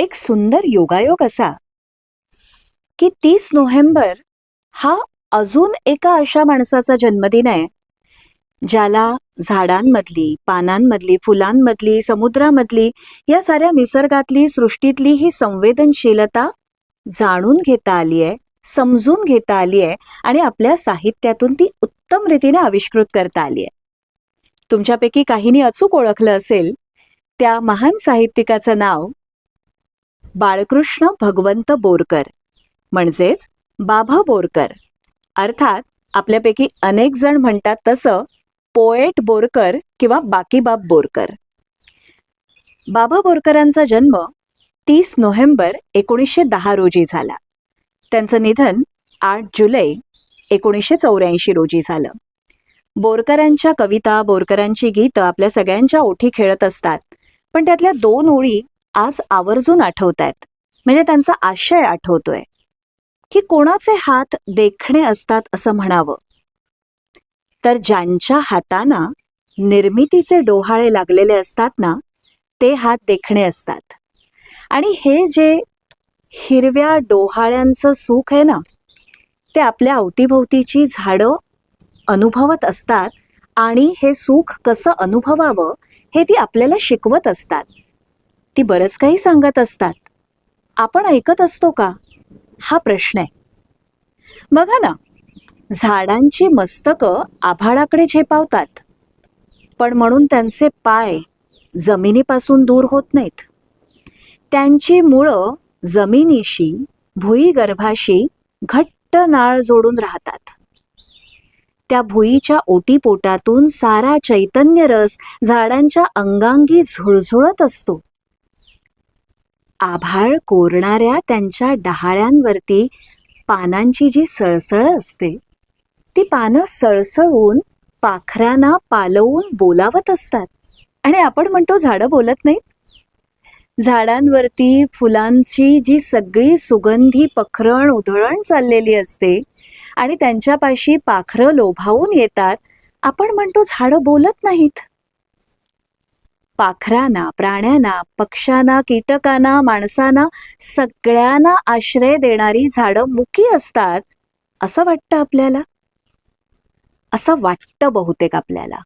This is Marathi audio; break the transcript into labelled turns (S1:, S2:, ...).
S1: एक सुंदर योगायोग असा की तीस नोव्हेंबर हा अजून एका अशा माणसाचा जन्मदिन आहे ज्याला झाडांमधली पानांमधली फुलांमधली समुद्रामधली या साऱ्या निसर्गातली सृष्टीतली ही संवेदनशीलता जाणून घेता आली आहे समजून घेता आली आहे आणि आपल्या साहित्यातून ती उत्तम रीतीने आविष्कृत करता आली आहे. तुमच्यापैकी काहींनी अचूक ओळखलं असेल त्या महान साहित्यिकाचं नाव बाळकृष्ण भगवंत बोरकर. म्हणजेच बाभा बोरकर. अर्थात आपल्यापैकी अनेक जण म्हणतात तसं पोएट बोरकर किंवा बाकीबाब बोरकर. बाबा बोरकरांचा जन्म तीस नोव्हेंबर एकोणीसशे दहा रोजी झाला. त्यांचं निधन आठ जुलै एकोणीसशे चौऱ्याऐंशी रोजी झालं. बोरकरांच्या कविता बोरकरांची गीतं आपल्या सगळ्यांच्या ओठी खेळत असतात पण त्यातल्या दोन ओळी आज आवर्जून आठवतायत. म्हणजे त्यांचा आशय आठवतोय. की कोणाचे हात देखणे असतात असं म्हणावं. तर ज्यांच्या हातांना निर्मितीचे डोहाळे लागलेले असतात ना ते हात देखणे असतात. आणि हे जे हिरव्या डोहाळ्यांचं सुख आहे ना ते आपल्या अवतीभोवतीची झाडं अनुभवत असतात आणि हे सुख कसं अनुभवावं हे ती आपल्याला शिकवत असतात. ती बरंच काही सांगत असतात. आपण ऐकत असतो का? हा प्रश्न आहे. बघा ना झाडांची मस्तकं आभाळाकडे झेपावतात. पण म्हणून त्यांचे पाय जमिनीपासून दूर होत नाहीत. त्यांची मुळं जमिनीशी भुईगर्भाशी घट्ट नाळ जोडून राहतात. त्या भुईच्या ओटीपोटातून सारा चैतन्य रस झाडांच्या अंगांगी झुळझुळत असतो. आभाळ कोरणाऱ्या त्यांच्या डहाळ्यांवरती पानांची जी सळसळ असते ती पानं सळसळून पाखरांना पालवून बोलावत असतात. आणि आपण म्हणतो झाडं बोलत नाहीत? झाडांवरती फुलांची जी सगळी सुगंधी पखरण उधळण चाललेली असते आणि त्यांच्यापाशी पाखरं लोभावून येतात आपण म्हणतो झाडं बोलत नाहीत. पाखरांना प्राण्यांना पक्ष्यांना कीटकांना माणसांना सगळ्यांना आश्रय देणारी झाडं मुकी असतात. असं वाटतं आपल्याला? असं वाटतं बहुतेक आपल्याला.